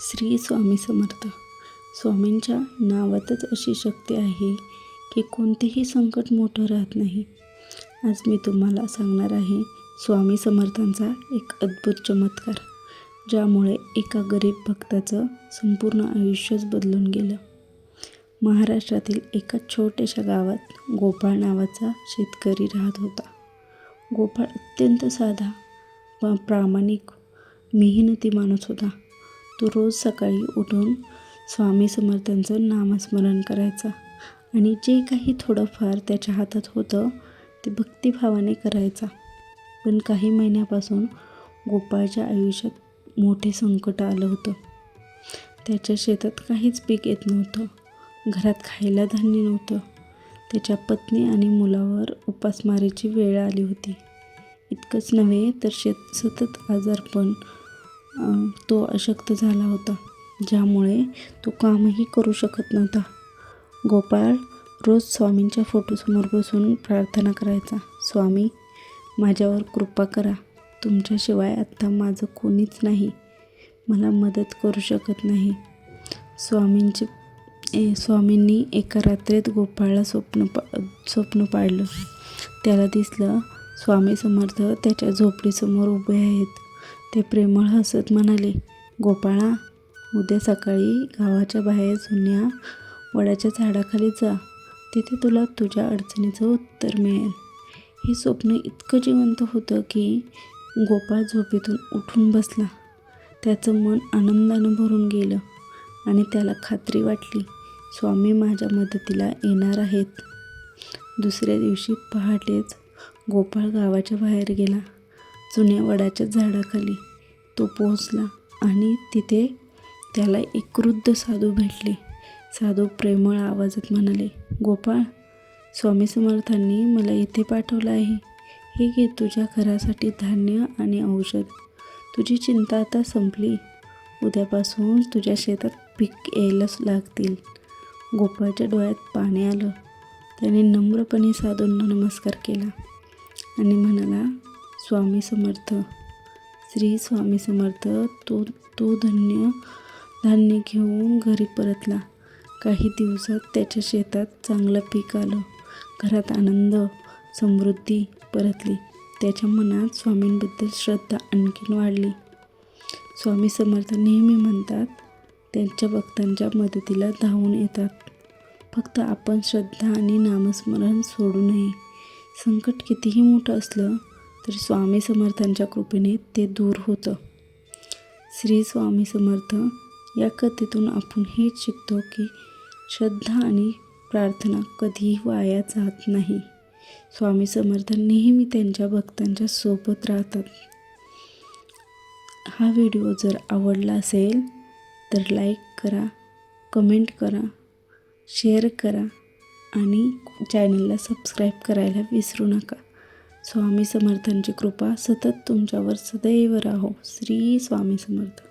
श्री स्वामी समर्थ. स्वामींच्या नावातच अशी शक्ती आहे की कोणतेही संकट मोठं राहत नाही. आज मी तुम्हाला सांगणार आहे स्वामी समर्थांचा एक अद्भुत चमत्कार ज्यामुळे एका गरीब भक्ताचं संपूर्ण आयुष्यच बदलून गेलं. महाराष्ट्रातील एका छोट्याशा गावात गोपाळ नावाचा शेतकरी राहत होता. गोपाळ अत्यंत साधा प प्रामाणिक मेहनती माणूस होता. तो रोज सकाळी उठून स्वामी समर्थांचं नामस्मरण करायचा. आणि जे काही थोडंफार त्याच्या हातात होतं ते भक्तिभावाने करायचा. पण काही महिन्यापासून गोपाळच्या आयुष्यात मोठे संकट आलं होतं. त्याच्या शेतात काहीच पीक येत नव्हतं. घरात खायला धान्य नव्हतं. त्याच्या पत्नी आणि मुलावर उपासमारीची वेळ आली होती. इतकंच नव्हे तर शेत सतत आजारपण तो अशक्त झाला होता ज्यामुळे तो कामही करू शकत नव्हता. गोपाळ रोज स्वामींच्या फोटोसमोर बसून प्रार्थना करायचा स्वामी माझ्यावर कृपा करा. तुमच्याशिवाय आत्ता माझं कोणीच नाही. मला मदत करू शकत नाही. स्वामींचे ए स्वामींनी एका रात्रीत गोपाळला स्वप्न पा स्वप्न पाडलं त्याला दिसलं स्वामी समर्थ त्याच्या झोपडीसमोर उभे आहेत. ते प्रेमळ हसत म्हणाले गोपाळा उद्या सकाळी गावाच्या बाहेर जुन्या वडाच्या झाडाखाली जा. तिथे तुला तुझ्या अडचणीचं उत्तर मिळेल. हे स्वप्न इतकं जिवंत होतं की गोपाळ झोपेतून उठून बसला. त्याचं मन आनंदानं भरून गेलं आणि त्याला खात्री वाटली स्वामी माझ्या मदतीला येणार आहेत. दुसऱ्या दिवशी पहाटेच गोपाळ गावाच्या बाहेर गेला. जुन्या वडाच्या झाडाखाली तो पोहोचला आणि तिथे त्याला एक वृद्ध साधू भेटले. साधू प्रेमळ आवाजात म्हणाले गोपाळ स्वामी समर्थांनी मला इथे पाठवलं आहे. हे घे तुझ्या घरासाठी धान्य आणि औषध. तुझी चिंता आता संपली. उद्यापासून तुझ्या शेतात पीक यायलाच लागतील. गोपाळच्या डोळ्यात पाणी आलं. त्याने नम्रपणे साधूंना नमस्कार केला आणि म्हणाला स्वामी समर्थ. श्री स्वामी समर्थ तो तो धन्य धान्य घेऊन घरी परतला. काही दिवसात त्याच्या शेतात चांगलं पीक आलं. घरात आनंद समृद्धी परतली. त्याच्या मनात स्वामींबद्दल श्रद्धा आणखीन वाढली. स्वामी समर्थ नेहमी म्हणतात त्यांच्या भक्तांच्या मदतीला धावून येतात. फक्त आपण श्रद्धा आणि नामस्मरण सोडू नये. संकट कितीही मोठं असलं तर स्वामी समर्थांच्या कृपेने ते दूर होतं. श्री स्वामी समर्थ या कथेतून आपण हेच शिकतो की श्रद्धा आणि प्रार्थना कधीही वाया जात नाही. स्वामी समर्थ नेहमी त्यांच्या भक्तांच्या सोबत राहतात. हा व्हिडिओ जर आवडला असेल तर लाईक करा कमेंट करा शेअर करा आणि चॅनलला सबस्क्राईब करायला विसरू नका. स्वामी समर्थांची कृपा सतत तुमच्यावर सदैव राहो. श्री स्वामी समर्थ.